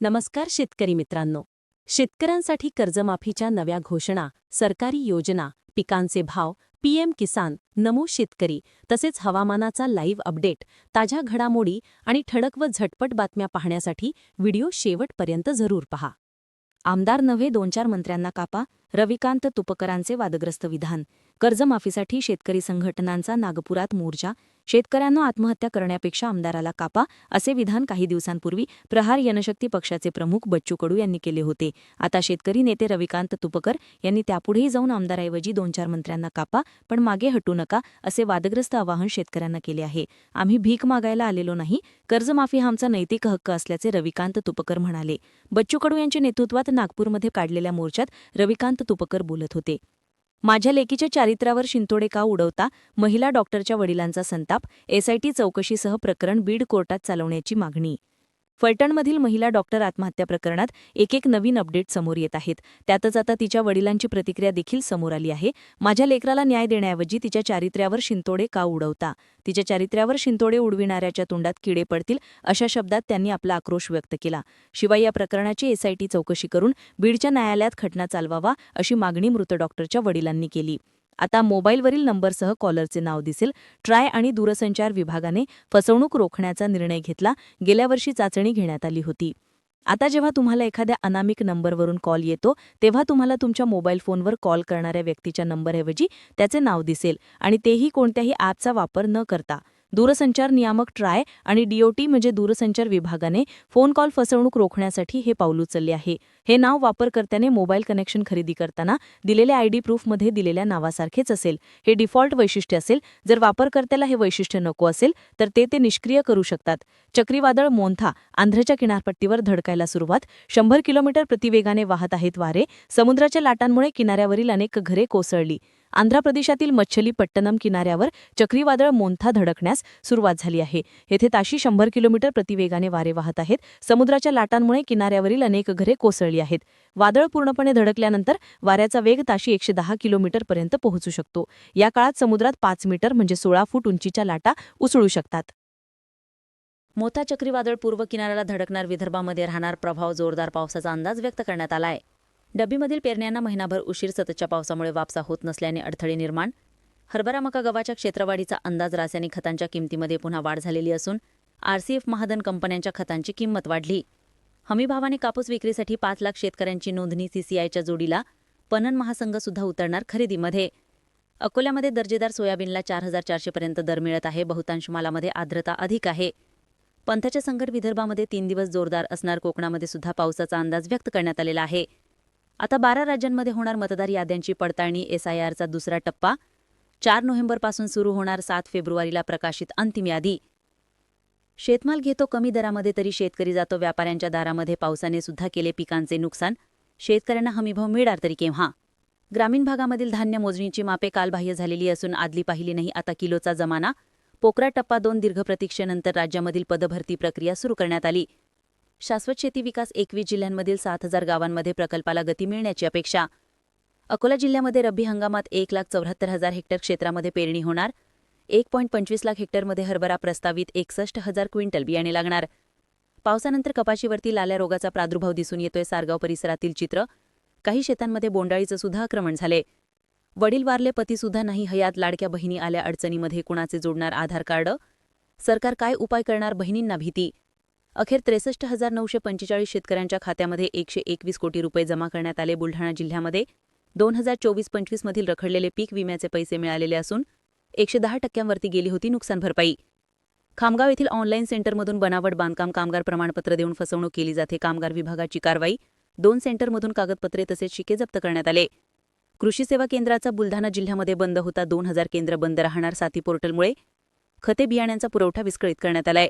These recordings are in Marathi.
नमस्कार शेतकरी मित्रांनो. शेतकऱ्यांसाठी कर्जमाफीच्या नव्या घोषणा सरकारी योजना पिकांचे भाव पीएम किसान नमो शेतकरी तसेच हवामानाचा लाईव्ह अपडेट ताज्या घडामोडी आणि ठळक व झटपट बातम्या पाहण्यासाठी व्हिडिओ शेवटपर्यंत जरूर पहा. आमदार नव्हे दोन चार मंत्र्यांना कापा रविकांत तुपकरांचे वादग्रस्त विधान कर्जमाफीसाठी शेतकरी संघटनांचा नागपुरात मोर्चा शेतकऱ्यांना आत्महत्या करण्यापेक्षा आमदाराला कापा असे विधान काही दिवसांपूर्वी प्रहार जनशक्ती पक्षाचे प्रमुख बच्चू कडू यांनी केले होते. आता शेतकरी नेते रविकांत तुपकर यांनी त्यापुढेही जाऊन आमदाराऐवजी दोन चार मंत्र्यांना कापा पण मागे हटू नका असे वादग्रस्त आवाहन शेतकऱ्यांना केले आहे. आम्ही भीक मागायला आलेलो नाही कर्जमाफी हा आमचा नैतिक हक्क असल्याचे रविकांत तुपकर म्हणाले. बच्चू कडू यांच्या नेतृत्वात नागपूरमध्ये काढलेल्या मोर्चात रविकांत तुपकर बोलत होते. माझ्या लेकीच्या चारित्र्यावर शिंतोडे का उडवता महिला डॉक्टरच्या वडिलांचा संताप एसआयटी चौकशीसह प्रकरण बीड कोर्टात चालवण्याची मागणी. फलटणमधील महिला डॉक्टर आत्महत्या प्रकरणात एक एक नवीन अपडेट समोर येत आहेत. त्यातच आता तिच्या वडिलांची प्रतिक्रिया देखील समोर आली आहे. माझ्या लेकराला न्याय देण्याऐवजी तिच्या चारित्र्यावर शिंतोडे का उडवता? तिच्या चारित्र्यावर शिंतोडे उडविणाऱ्याच्या तोंडात किडे पडतील अशा शब्दात त्यांनी आपला आक्रोश व्यक्त केला. शिवाय या प्रकरणाची एसआयटी चौकशी करून बीडच्या न्यायालयात खटना चालवावा अशी मागणी मृत डॉक्टरच्या वडिलांनी केली. आता मोबाईलवरील नंबरसह कॉलरचे नाव दिसेल. ट्राय आणि दूरसंचार विभागाने फसवणूक रोखण्याचा निर्णय घेतला. गेल्या वर्षी चाचणी घेण्यात आली होती. आता जेव्हा तुम्हाला एखाद्या अनामिक नंबरवरून कॉल येतो तेव्हा तुम्हाला तुमच्या मोबाईल फोनवर कॉल करणाऱ्या व्यक्तीच्या नंबरऐवजी त्याचे नाव दिसेल आणि तेही कोणत्याही ॲपचा वापर न करता. दूरसंचार नियामक ट्राय आणि डीओटी म्हणजे दूरसंचार विभागाने फोन कॉल फसवणूक रोखण्यासाठी हे पाऊल उचलले आहे. हे नाव वापरकर्त्याने मोबाईल कनेक्शन खरेदी करताना दिलेल्या आयडी प्रूफमध्ये दिलेल्या नावासारखेच असेल. हे डिफॉल्ट वैशिष्ट्य असेल. जर वापरकर्त्याला हे वैशिष्ट्य नको असेल तर ते ते निष्क्रिय करू शकतात. चक्रीवादळ मोंथा आंध्रच्या किनारपट्टीवर धडकायला सुरुवात. शंभर किलोमीटर प्रतिवेगाने वाहत आहेत वारे. समुद्राच्या लाटांमुळे किनाऱ्यावरील अनेक घरे कोसळली. आंध्र प्रदेशातील मच्छलीपट्टनम किनाऱ्यावर चक्रीवादळ मोंथा धडकण्यास सुरुवात झाली आहे. येथे ताशी शंभर किलोमीटर प्रतिवेगाने वारे वाहत आहेत. समुद्राच्या लाटांमुळे किनाऱ्यावरील अनेक घरे कोसळली आहेत. वादळ पूर्णपणे धडकल्यानंतर वाऱ्याचा वेग ताशी एकशे दहा किलोमीटरपर्यंत पोहोचू शकतो. या काळात समुद्रात पाच मीटर म्हणजे सोळा फूट उंचीच्या लाटा उसळू शकतात. मोठा चक्रीवादळ पूर्व किनाऱ्याला धडकणार विदर्भामध्ये राहणार प्रभाव जोरदार पावसाचा अंदाज व्यक्त करण्यात आला आहे. डबीमधील पेरण्यांना महिनाभर उशीर सततच्या पावसामुळे वापसा होत नसल्याने अडथळे निर्माण. हरभरा मका गव्हाच्या क्षेत्रवाढीचा अंदाज रासायनिक खतांच्या किमतीमध्ये पुन्हा वाढ झालेली असून आरसीएफ महादन कंपन्यांच्या खतांची किंमत वाढली. हमीभावाने कापूस विक्रीसाठी पाच लाख शेतकऱ्यांची नोंदणी सीसीआयच्या जोडीला पणन महासंघ सुद्धा उतरणार खरेदीमध्ये. अकोल्यामध्ये दर्जेदार सोयाबीनला चार हजार चारशेपर्यंत दर मिळत आहे बहुतांश मालामध्ये आर्द्रता अधिक आहे. पंथाच्या संकट विदर्भामध्ये तीन दिवस जोरदार असणार कोकणामध्ये सुद्धा पावसाचा अंदाज व्यक्त करण्यात आलेला आहे. आता बारा राज्यांमध्ये होणार मतदार याद्यांची पडताळणी एसआयआरचा दुसरा टप्पा. चार नोव्हेंबरपासून सुरू होणार सात फेब्रुवारीला प्रकाशित अंतिम यादी. शेतमाल घेतो कमी दरामध्ये तरी शेतकरी जातो व्यापाऱ्यांच्या दारामध्ये पावसाने सुद्धा केले पिकांचे नुकसान. शेतकऱ्यांना हमीभाव मिळणार तरी केव्हा? ग्रामीण भागामधील धान्य मोजणीची मापे कालबाह्य झालेली असून आदली पाहिली नाही आता किलोचा जमाना. पोकरा टप्पा दोन दीर्घ प्रतीक्षेनंतर राज्यामधील पदभरती प्रक्रिया सुरू करण्यात आली. शाश्वत शेती विकास एकवीस जिल्ह्यांमधील सात हजार गावांमध्ये प्रकल्पाला गती मिळण्याची अपेक्षा. अकोला जिल्ह्यामध्ये रब्बी हंगामात एक लाख चौऱ्याहत्तर हजार हेक्टर क्षेत्रामध्ये पेरणी होणार. एक पॉईंट पंचवीस लाख हेक्टरमध्ये हरभरा प्रस्तावित एकसष्ट हजार क्विंटल बियाणे लागणार. पावसानंतर कपाशीवरती लाल्या रोगाचा प्रादुर्भाव दिसून येतोय सारगाव परिसरातील चित्र. काही शेतांमध्ये बोंडाळीचं सुद्धा आक्रमण झाले वडील वारले पतीसुद्धा नाही हयात लाडक्या बहिणी आल्या अडचणीमध्ये कुणाचे जोडणार आधार कार्ड? सरकार काय उपाय करणार बहिणींना भीती? अखेर त्रेसष्ट हजार नऊशे पंचेचाळीस शेतकऱ्यांच्या खात्यामध्ये एकशे एकवीस कोटी रुपये जमा करण्यात आले. बुलढाणा जिल्ह्यामध्ये दोन हजार चोवीस पंचवीसमधील रखडलेले पीक विम्याचे पैसे मिळालेले असून एकशे दहा टक्क्यांवरती गेली होती नुकसान भरपाई. खामगाव येथील ऑनलाईन सेंटरमधून बनावट बांधकाम कामगार प्रमाणपत्र देऊन फसवणूक केली जाते. कामगार विभागाची कारवाई दोन सेंटरमधून कागदपत्रे तसेच शिके जप्त करण्यात आले. कृषी सेवा केंद्राचा बुलढाणा जिल्ह्यामध्ये बंद होता. दोन हजार केंद्र बंद राहणार साथी पोर्टलमुळे खते बियाण्यांचा पुरवठा विस्कळीत करण्यात आलाय.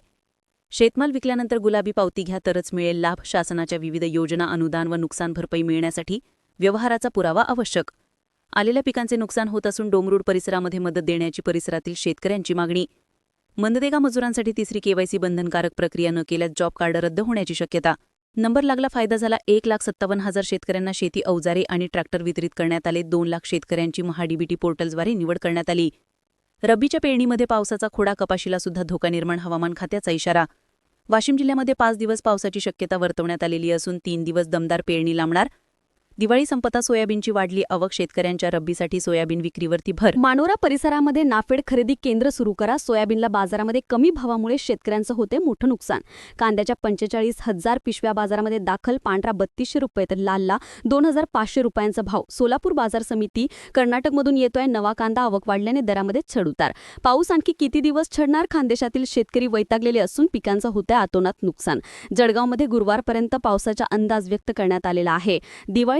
शेतमाल विकल्यानंतर गुलाबी पावती घ्या तरच मिळेल. लाभ शासनाच्या विविध योजना अनुदान व नुकसान भरपाई मिळण्यासाठी व्यवहाराचा पुरावा आवश्यक. आलेल्या पिकांचे नुकसान होत असून डोंगरूड परिसरामध्ये मदत देण्याची परिसरातील शेतकऱ्यांची मागणी. मंददेगा मजुरांसाठी तिसरी केवायसी बंधनकारक प्रक्रिया न केल्यास जॉब कार्ड रद्द होण्याची शक्यता. नंबर लागला फायदा झाला एक लाख सत्तावन्न हजार शेतकऱ्यांना शेती अवजारे आणि ट्रॅक्टर वितरित करण्यात आले. दोन लाख शेतकऱ्यांची महाडीबीटी पोर्टलद्वारे निवड करण्यात आली. रब्बीच्या पेरणीमध्ये पावसाचा खोडा कपाशीला सुद्धा धोका निर्माण हवामान खात्याचा इशारा. वाशिम जिल्ह्यामध्ये पाच दिवस पावसाची शक्यता वर्तवण्यात आलेली असून तीन दिवस दमदार पेरणी लांबणार दिवाळी संपता सोयाबीनची वाढली आवक शेतकऱ्यांच्या रब्बीसाठी सोयाबीन विक्रीवरती भर. मानोरा परिसरामध्ये नाफेड खरेदी केंद्र सुरू करा. सोयाबीनला बाजारामध्ये कमी भावामुळे शेतकऱ्यांचं होते मोठं नुकसान. कांद्याच्या पंचेचाळीस हजार पिशव्या बाजारामध्ये दाखल. पांढरा बत्तीसशे रुपये तर लालला. दोन हजार पाचशे रुपयांचा भाव. सोलापूर बाजार समिती कर्नाटकमधून येतोय. नवा कांदा आवक वाढल्याने दरामध्ये चढउतार पाऊस आणखी किती दिवस छडणार? खानदेशातील शेतकरी वैतागलेले असून पिकांचं होतं आतोनात नुकसान. जळगावमध्ये गुरुवारपर्यंत पावसाचा अंदाज व्यक्त करण्यात आलेला आहे.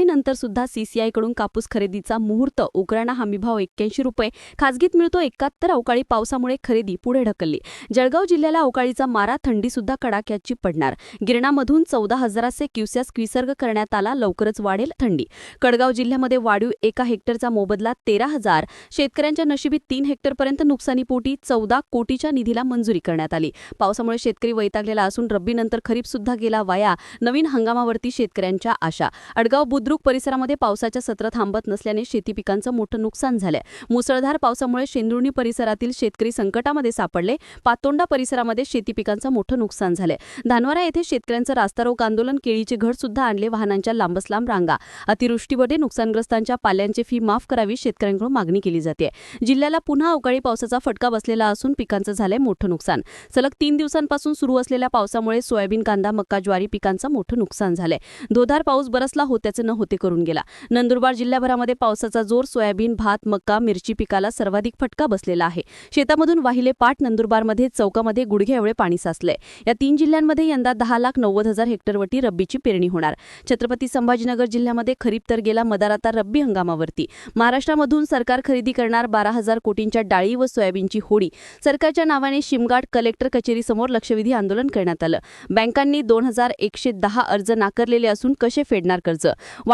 नंतर सुद्धा सीसीआयकडून कापूस खरेदीचा मुहूर्त उकराणा हमीभाव एक्क्याऐंशी रुपये. खासगीत मिळतो एकाहत्तर अवकाळी पावसामुळे खरेदी पुढे ढकलली. जळगाव जिल्ह्याला अवकाळीचा मारा थंडी सुद्धा कडाक्याची पडणार गिरणामधून चौदा हजाराचे क्युसेस विसर्ग करण्यात आला लवकरच वाढेल थंडी. कडगाव जिल्ह्यामध्ये वाढीव एका हेक्टरचा मोबदला तेरा हजार. शेतकऱ्यांच्या नशिबीत तीन हेक्टरपर्यंत नुकसानीपोटी चौदा कोटीच्या निधीला मंजुरी करण्यात आली. पावसामुळे शेतकरी वैतागलेला असून रब्बीनंतर खरीप सुद्धा गेला वाया नवीन हंगामावरती शेतकऱ्यांच्या आशा. अडगाव बुद्रुक परिसरामध्ये पावसाच्या सत्र थांबत नसल्याने शेती पिकांचं मोठं नुकसान झालंय. मुसळधार पावसामुळे शेंदुर्णी परिसरातील शेतकरी संकटामध्ये सापडले. पातोंडा परिसरामध्ये शेती पिकांचं मोठं नुकसान झालंय. धानवारा येथे शेतकऱ्यांचं रास्तारोक आंदोलन केळीचे घड सुद्धा आणले वाहनांच्या लांबच लांब रांगा अतिवृष्टीमध्ये नुकसानग्रस्तांच्या पाल्यांची फी माफ करावी शेतकऱ्यांकडून मागणी केली जाते. जिल्ह्याला पुन्हा अवकाळी पावसाचा फटका बसलेला असून पिकांचं झालंय मोठं नुकसान. सलग तीन दिवसांपासून सुरू असलेल्या पावसामुळे सोयाबीन कांदा मक्का ज्वारी पिकांचं मोठं नुकसान झालंय. धोधार पाऊस बरसला होत्याचं न होते करून गेला. नंदुरबार जिल्ह्याभरामध्ये पावसाचा जोर सोयाबीन भात मक्का मिरची पिकाला सर्वाधिक फटका बसलेला आहे. शेतामधून वाहिले पाठ नंदुरबारमध्ये चौकामध्ये गुडघे एवढे पाणी साचलंय. या तीन जिल्ह्यांमध्ये यंदा दहा लाख नव्वद हजार हेक्टरवरती रब्बीची पेरणी होणार. छत्रपती संभाजीनगर जिल्ह्यामध्ये खरीप तर गेला मदार आता रब्बी हंगामावरती. महाराष्ट्रामधून सरकार खरेदी करणार बारा हजार कोटींच्या डाळी व सोयाबीनची होडी. सरकारच्या नावाने शिमगाट कलेक्टर कचेरीसमोर लक्षवेधी आंदोलन करण्यात आलं. बँकांनी दोन हजार एकशे दहा अर्ज नाकारलेले असून कसे फेडणार कर्ज?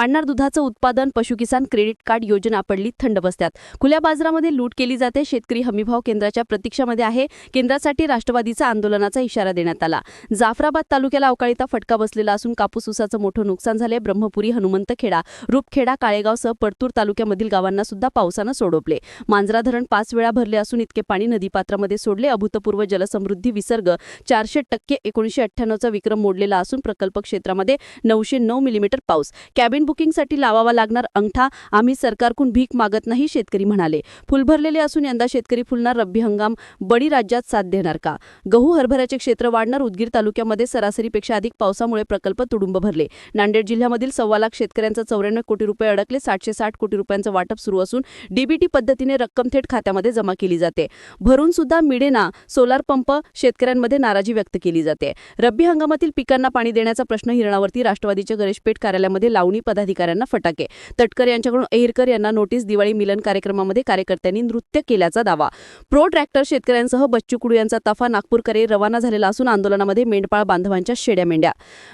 वाढणार दुधाचं उत्पादन पशुकिसान क्रेडिट कार्ड योजना पडली थंड बसत्यात. खुल्या बाजारामध्ये लूट केली जाते. शेतकरी हमीभाव केंद्राच्या प्रतीक्षामध्ये आहे. केंद्रासाठी राष्ट्रवादीचा आंदोलनाचा इशारा देण्यात आला. जाफराबाद तालुक्याला अवकाळीचा फटका बसलेला असून कापूस उसाचं मोठं नुकसान झाले ब्रह्मपुरी हनुमंतखेडा रूपखेडा काळेगावसह परतूर तालुक्यामधील गावांना सुद्धा पावसानं सोडवले मांजरा धरण पाच वेळा भरले असून इतके पाणी नदीपात्रामध्ये सोडले. अभूतपूर्व जलसमृद्धी विसर्ग चारशे टक्के एकोणीशे अठ्ठ्याण्णवचा विक्रम मोडलेला असून प्रकल्प क्षेत्रामध्ये नऊशे नऊ मिलीमीटर पाऊस. कॅबिन बुकिंगसाठी लावावा लागणार अंगठा. आम्ही सरकारकडून भीक मागत नाही शेतकरी म्हणाले. फुल भरलेले असून यंदा शेतकरी फुलणार रब्बी हंगाम बडी राज्यात साथ देणार का? गहू हरभऱ्याचे क्षेत्र वाढणार. उदगीर तालुक्यामध्ये सरासरीपेक्षा अधिक पावसामुळे प्रकल्प तुडुंब भरले. नांदेड जिल्ह्यामधील सव्वा लाख शेतकऱ्यांचा चौऱ्याण्णव कोटी रुपये अडकले. सातशे साठ कोटी रुपयांचं वाटप सुरू असून डीबीटी पद्धतीने रक्कम थेट खात्यामध्ये जमा केली जाते. भरून सुद्धा मिडेना सोलार पंप शेतकऱ्यांमध्ये नाराजी व्यक्त केली जाते. रब्बी हंगामातील पिकांना पाणी देण्याचा प्रश्न हिरणावरती राष्ट्रवादीच्या गणेशपेठ कार्यालयामध्ये लावणी पदाधिकाऱ्यांना फटाके. तटकर यांच्याकडून अहिरकर यांना नोटीस दिवाळी मिलन कार्यक्रमामध्ये कार्यकर्त्यांनी नृत्य केल्याचा दावा. प्रो ट्रॅक्टर शेतकऱ्यांसह बच्चू कुडू यांचा तफा नागपूरकडे रवाना झालेला असून आंदोलनामध्ये मेंढपाळ बांधवांच्या शेड्या मेंढ्या.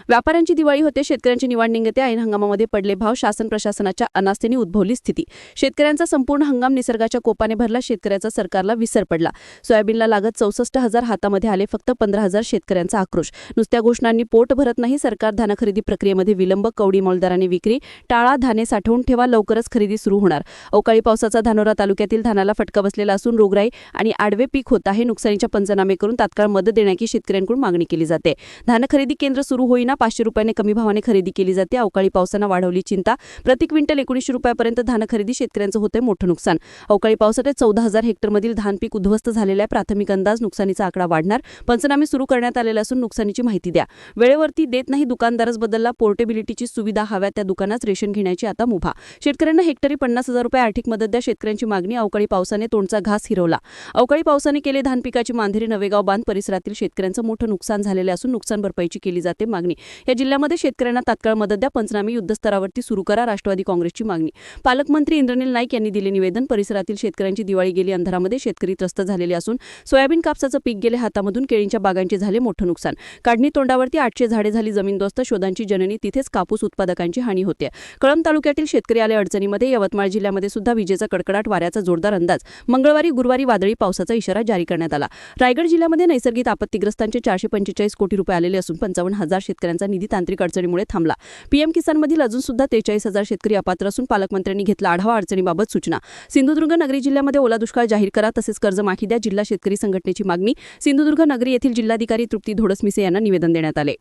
व्यापाऱ्यांची दिवाळी होते शेतकऱ्यांची निवाड निघते ऐन हंगामामध्ये पडले भाव शासन प्रशासनाच्या अनास्थेने उद्भवली स्थिती. शेतकऱ्यांचा संपूर्ण हंगाम निसर्गाच्या कोपाने भरला शेतकऱ्याचा सरकारला विसर पडला. सोयाबीनला लागत चौसष्ट हजार हातामध्ये आले फक्त पंधरा हजार शेतकऱ्यांचा आक्रोश. नुसत्या घोषणांनी पोट भरत नाही सरकार धान खरेदी प्रक्रियेमध्ये विलंब कवडी मौलदारांनी विक्री टाळा धाने साठवून ठेवा लवकरच खरेदी सुरू होणार. अवकाळी पावसाचा धानोरा तालुक्यातील धानाला फटका बसलेला असून रोगराई आणि आडवे पीक होत आहे. नुकसानीच्या पंचनामे करून तात्काळ मदत देण्याची शेतकऱ्यांकडून मागणी केली जाते. धान खरेदी केंद्र सुरू होईना पाचशे रुपयाने कमी भावाने खरेदी केली जाते. अवकाळी पावसानं वाढवली चिंता. प्रति क्विंटल एकोणीसशे रुपयापर्यंत धान खरेदी शेतकऱ्यांचं होतंय मोठं नुकसान. अवकाळी पावसाने चौदा हजार हेक्टरमधील धान पीक उद्ध्वस्त झालेल्या प्राथमिक अंदाज नुकसानीचा आकडा वाढणार. पंचनामे सुरू करण्यात आलेला असून नुकसानीची माहिती द्या. वेळेवरती देत नाही दुकानदारच बदलला. पोर्टेबिलिटीची सुविधा हव्या त्या दुकानात रेशन घेण्याची आता मुभा. शेतकऱ्यांना हेक्टरी पन्नास हजार रुपये आर्थिक मदत द्या शेतकऱ्यांची मागणी. अवकाळी पावसाने तोंडचा घास हिरवला. अवकाळी पावसाने केले धान पिकाची मांधेरी नवेगाव बांध परिसरातील शेतकऱ्यांचं मोठं नुकसान झालेले असून नुकसान भरपाईची केली जाते मागणी. या जिल्ह्यामध्ये शेतकऱ्यांना तात्काळ मदत द्या. पंचनामे युद्धस्तरावरती सुरू करा. राष्ट्रवादी काँग्रेसची मागणी. पालकमंत्री इंद्रनील नाईक यांनी दिले निवेदन. परिसरातील शेतकऱ्यांची दिवाळी गेली. अंधारामध्ये शेतकरी त्रस्त झालेले असून सोयाबीन कापसाचं पीक गेले हातामधून केळींच्या बागांचे झाले मोठं नुकसान. काढणी तोंडावरती आठशे झाडे झाली. जमीनदोस्त शोधांची जननी. तिथेच कापूस उत्पादकांची हानी होती. होते कळंब तालुक्यातील शेतकरी आले अडचणीमध्ये यवतमाळ जिल्ह्यामध्ये सुद्धा विजेचा कडकडाट वाऱ्याचा जोरदार अंदाज. मंगळवारी गुरुवारी वादळी पावसाचा इशारा जारी करण्यात आला. रायगड जिल्ह्यामध्ये नैसर्गिक आपत्तीग्रस्तांचे चारशे पंचेचाळीस कोटी रुपये आलेले असून पंचावन्न हजार शेतकऱ्यांचा निधी तांत्रिक अडचणीमुळे थांबला. पीएम किसानमधील अजून सुद्धा त्रेचाळीस हजार शेतकरी अपात्र असून पालकमंत्र्यांनी घेतला आढावा अडचणीबाबत सूचना. सिंधुदुर्ग नगरी जिल्ह्यामध्ये ओला दुष्काळ जाहीर करा तसेच कर्जमाफी द्या जिल्हा शेतकरी संघटनेची मागणी. सिंधुदुर्ग नगरी येथील जिल्हाधिकारी तृप्ती धोडसमिसे यांना निवेदन देण्यात आले.